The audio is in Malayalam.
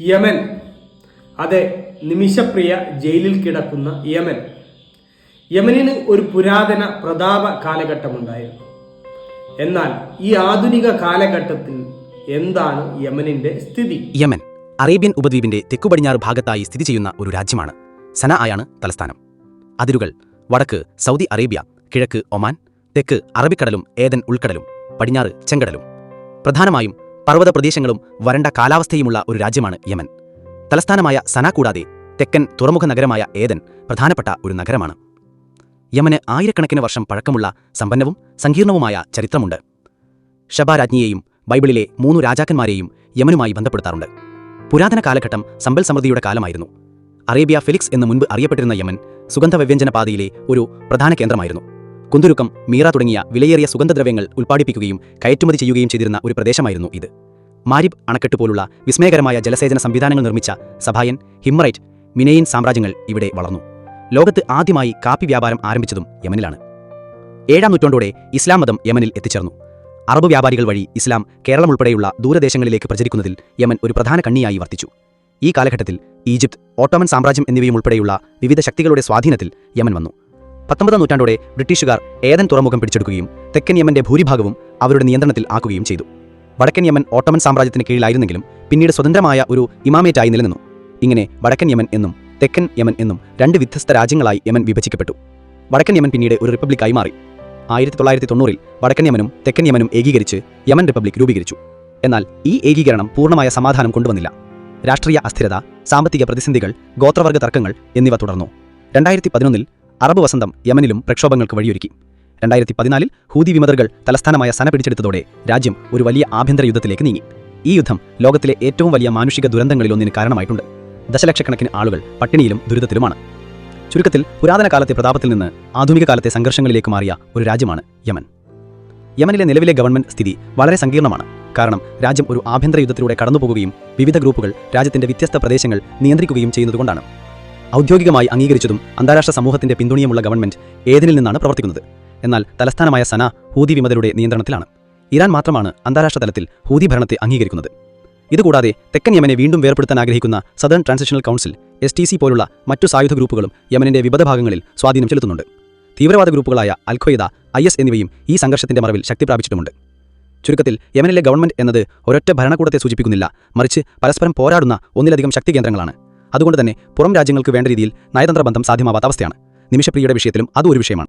യമൻ. അതെ നിമിഷപ്രിയ ജയിലിൽ കിടക്കുന്ന യമൻ. യമനിന് ഒരു പുരാതന പ്രതാപ കാലഘട്ടമുണ്ടായിരുന്നു. എന്നാൽ ഈ ആധുനിക കാലഘട്ടത്തിൽ എന്താണ് യമനിന്റെ സ്ഥിതി? യമൻ അറേബ്യൻ ഉപദ്വീപിന്റെ തെക്കുപടിഞ്ഞാറ് ഭാഗത്തായി സ്ഥിതി ചെയ്യുന്ന ഒരു രാജ്യമാണ്. സന ആയാണ് തലസ്ഥാനം. അതിരുകൾ വടക്ക് സൗദി അറേബ്യ കിഴക്ക് ഒമാൻ തെക്ക് അറബിക്കടലും ഏതൻ ഉൾക്കടലും പടിഞ്ഞാറ് ചെങ്കടലും. പ്രധാനമായും പർവത പ്രദേശങ്ങളും വരണ്ട കാലാവസ്ഥയുമുള്ള ഒരു രാജ്യമാണ് യമൻ. തലസ്ഥാനമായ സന കൂടാതെ തെക്കൻ തുറമുഖ നഗരമായ ഏതൻ പ്രധാനപ്പെട്ട ഒരു നഗരമാണ്. യമന് ആയിരക്കണക്കിന് വർഷം പഴക്കമുള്ള സമ്പന്നവും സങ്കീർണവുമായ ചരിത്രമുണ്ട്. ഷബ രാജ്ഞിയെയും ബൈബിളിലെ മൂന്നു രാജാക്കന്മാരെയും യമനുമായി ബന്ധപ്പെടുത്താറുണ്ട്. പുരാതന കാലഘട്ടം സമ്പൽ സമൃദ്ധിയുടെ കാലമായിരുന്നു. അറേബ്യ ഫിലിക്സ് എന്ന് മുൻപ് അറിയപ്പെട്ടിരുന്ന യമൻ സുഗന്ധവ്യഞ്ജന പാതയിലെ ഒരു പ്രധാന കേന്ദ്രമായിരുന്നു. കുന്തുരുക്കം മീറ തുടങ്ങിയ വിലയേറിയ സുഗന്ധദ്രവ്യങ്ങൾ ഉൽപ്പാദിപ്പിക്കുകയും കയറ്റുമതി ചെയ്യുകയും ചെയ്തിരുന്ന ഒരു പ്രദേശമായിരുന്നു ഇത്. മാരിബ് അണക്കെട്ട് പോലുള്ള വിസ്മയകരമായ ജലസേചന സംവിധാനങ്ങൾ നിർമ്മിച്ച സഭായൻ ഹിമ്മറൈറ്റ് മിനയിൻ സാമ്രാജ്യങ്ങൾ ഇവിടെ വളർന്നു. ലോകത്ത് ആദ്യമായി കാപ്പി വ്യാപാരം ആരംഭിച്ചതും യമനിലാണ്. ഏഴാം നൂറ്റാണ്ടോടെ ഇസ്ലാം മതം യമനിൽ എത്തിച്ചേർന്നു. അറബ് വ്യാപാരികൾ വഴി ഇസ്ലാം കേരളം ഉൾപ്പെടെയുള്ള ദൂരദേശങ്ങളിലേക്ക് പ്രചരിക്കുന്നതിൽ യമൻ ഒരു പ്രധാന കണ്ണിയായി വർത്തിച്ചു. ഈ കാലഘട്ടത്തിൽ ഈജിപ്ത് ഓട്ടോമൻ സാമ്രാജ്യം എന്നിവയും ഉൾപ്പെടെയുള്ള വിവിധ ശക്തികളുടെ സ്വാധീനത്തിൽ യമൻ വന്നു. പത്തൊമ്പതാം നൂറ്റാണ്ടോടെ ബ്രിട്ടീഷുകാർ ഏതൻ തുറമുഖം പിടിച്ചെടുക്കുകയും തെക്കൻ യമന്റെ ഭൂരിഭാഗവും അവരുടെ നിയന്ത്രണത്തിൽ ആക്കുകയും ചെയ്തു. വടക്കൻ യമൻ ഓട്ടോമൻ സാമ്രാജ്യത്തിന് കീഴിലായിരുന്നെങ്കിലും പിന്നീട് സ്വതന്ത്രമായ ഒരു ഇമാമേറ്റായി നിലനിന്നു. ഇങ്ങനെ വടക്കൻ യമൻ എന്നും തെക്കൻ യമൻ എന്നും രണ്ട് വ്യത്യസ്ത രാജ്യങ്ങളായി യമൻ വിഭജിക്കപ്പെട്ടു. വടക്കൻ യമൻ പിന്നീട് ഒരു റിപ്പബ്ലിക്കായി മാറി. ആയിരത്തി തൊള്ളായിരത്തി തൊണ്ണൂറിൽ വടക്കൻ യമനും തെക്കൻ യമനും ഏകീകരിച്ച് യമൻ റിപ്പബ്ലിക് രൂപീകരിച്ചു. എന്നാൽ ഈ ഏകീകരണം പൂർണമായ സമാധാനം കൊണ്ടുവന്നില്ല. രാഷ്ട്രീയ അസ്ഥിരത സാമ്പത്തിക പ്രതിസന്ധികൾ ഗോത്രവർഗ തർക്കങ്ങൾ എന്നിവ തുടർന്നു. രണ്ടായിരത്തി പതിനൊന്നിൽ അറബ് വസന്തം യമനിലും പ്രക്ഷോഭങ്ങൾക്ക് വഴിയൊരുക്കി. രണ്ടായിരത്തി പതിനാലിൽ ഹൂതി വിമതകൾ തലസ്ഥാനമായ സന പിടിച്ചെടുത്തതോടെ രാജ്യം ഒരു വലിയ ആഭ്യന്തര യുദ്ധത്തിലേക്ക് നീങ്ങി. ഈ യുദ്ധം ലോകത്തിലെ ഏറ്റവും വലിയ മാനുഷിക ദുരന്തങ്ങളിലൊന്നിന് കാരണമായിട്ടുണ്ട്. ദശലക്ഷക്കണക്കിന് ആളുകൾ പട്ടിണിയിലും ദുരിതത്തിലുമാണ്. ചുരുക്കത്തിൽ പുരാതന കാലത്തെ പ്രതാപത്തിൽ നിന്ന് ആധുനിക കാലത്തെ സംഘർഷങ്ങളിലേക്ക് മാറിയ ഒരു രാജ്യമാണ് യമൻ. യമനിലെ നിലവിലെ ഗവൺമെന്റ് സ്ഥിതി വളരെ സങ്കീർണമാണ്. കാരണം രാജ്യം ഒരു ആഭ്യന്തര യുദ്ധത്തിലൂടെ കടന്നുപോകുകയും വിവിധ ഗ്രൂപ്പുകൾ രാജ്യത്തിന്റെ വ്യത്യസ്ത പ്രദേശങ്ങൾ നിയന്ത്രിക്കുകയും ചെയ്യുന്നതുകൊണ്ടാണ്. ഔദ്യോഗികമായി അംഗീകരിച്ചതും അന്താരാഷ്ട്ര സമൂഹത്തിന്റെ പിന്തുണയുമുള്ള ഗവൺമെന്റ് ഏതിനിൽ നിന്നാണ് പ്രവർത്തിക്കുന്നത്? എന്നാൽ തലസ്ഥാനമായ സന ഹൂതി വിമതരുടെ നിയന്ത്രണത്തിലാണ്. ഇറാൻ മാത്രമാണ് അന്താരാഷ്ട്ര തലത്തിൽ ഹൂതി ഭരണത്തെ അംഗീകരിക്കുന്നത്. ഇതുകൂടാതെ തെക്കൻ യമനെ വീണ്ടും വേർപ്പെടുത്താൻ ആഗ്രഹിക്കുന്ന southern transitional council S T C പോലുള്ള മറ്റു സായുധ ഗ്രൂപ്പുകളും യമനിന്റെ വിവിധ ഭാഗങ്ങളിൽ സ്വാധീനം ചെലുത്തുന്നുണ്ട്. തീവ്രവാദ ഗ്രൂപ്പുകളായ അൽഖയ്ദ ഐ എസ് എന്നിവയും ഈ സംഘർഷത്തിന്റെ മറവിൽ ശക്തി പ്രാപിച്ചിട്ടുമുണ്ട്. ചുരുക്കത്തിൽ യമനിലെ ഗവൺമെന്റ് എന്നത് ഒരൊറ്റ ഭരണകൂടത്തെ സൂചിപ്പിക്കുന്നില്ല മറിച്ച് പരസ്പരം പോരാടുന്ന ഒന്നിലധികം ശക്തി കേന്ദ്രങ്ങളാണ്. അതുകൊണ്ട് തന്നെ പുറം രാജ്യങ്ങൾക്ക് വേണ്ട രീതിയിൽ നയതന്ത്ര ബന്ധം സാധ്യമാവാത്ത അവസ്ഥയാണ്. നിമിഷപ്രിയയുടെ വിഷയത്തിലും അതും ഒരു വിഷയമാണ്.